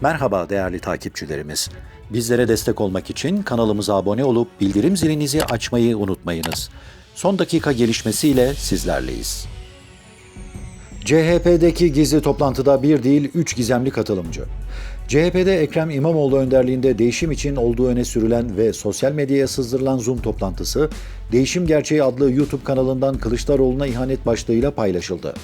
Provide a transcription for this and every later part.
Merhaba değerli takipçilerimiz. Bizlere destek olmak için kanalımıza abone olup bildirim zilinizi açmayı unutmayınız. Son dakika gelişmesiyle sizlerleyiz. CHP'deki gizli toplantıda bir değil üç gizemli katılımcı. CHP'de Ekrem İmamoğlu önderliğinde değişim için olduğu öne sürülen ve sosyal medyaya sızdırılan Zoom toplantısı, Değişim Gerçeği adlı YouTube kanalından Kılıçdaroğlu'na ihanet başlığıyla paylaşıldı.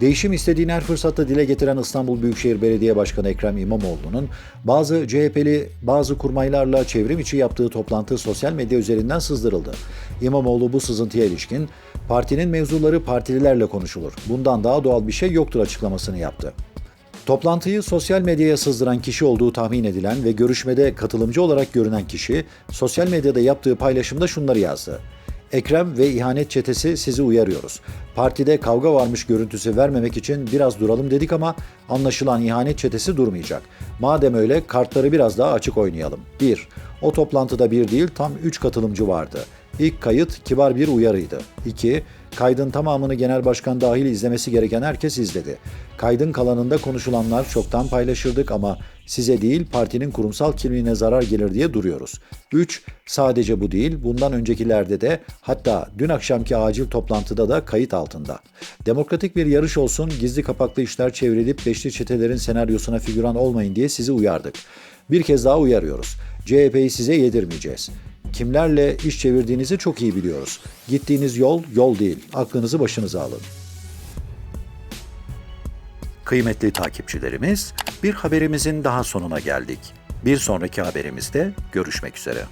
Değişim istediğini her fırsatta dile getiren İstanbul Büyükşehir Belediye Başkanı Ekrem İmamoğlu'nun bazı CHP'li bazı kurmaylarla çevrim içi yaptığı toplantı sosyal medya üzerinden sızdırıldı. İmamoğlu bu sızıntıya ilişkin partinin mevzuları partililerle konuşulur. Bundan daha doğal bir şey yoktur açıklamasını yaptı. Toplantıyı sosyal medyaya sızdıran kişi olduğu tahmin edilen ve görüşmede katılımcı olarak görünen kişi sosyal medyada yaptığı paylaşımda şunları yazdı. Ekrem ve ihanet çetesi sizi uyarıyoruz. Partide kavga varmış görüntüsü vermemek için biraz duralım dedik ama anlaşılan ihanet çetesi durmayacak. Madem öyle kartları biraz daha açık oynayalım. 1. O toplantıda bir değil tam 3 katılımcı vardı. İlk kayıt kibar bir uyarıydı. 2. Kaydın tamamını genel başkan dahil izlemesi gereken herkes izledi. Kaydın kalanında konuşulanlar çoktan paylaşırdık ama size değil partinin kurumsal kimliğine zarar gelir diye duruyoruz. 3. Sadece bu değil, bundan öncekilerde de hatta dün akşamki acil toplantıda da kayıt altında. Demokratik bir yarış olsun, gizli kapaklı işler çevrilip beşli çetelerin senaryosuna figüran olmayın diye sizi uyardık. Bir kez daha uyarıyoruz. CHP'yi size yedirmeyeceğiz. Kimlerle iş çevirdiğinizi çok iyi biliyoruz. Gittiğiniz yol yol değil. Aklınızı başınıza alın. Kıymetli takipçilerimiz, bir haberimizin daha sonuna geldik. Bir sonraki haberimizde görüşmek üzere.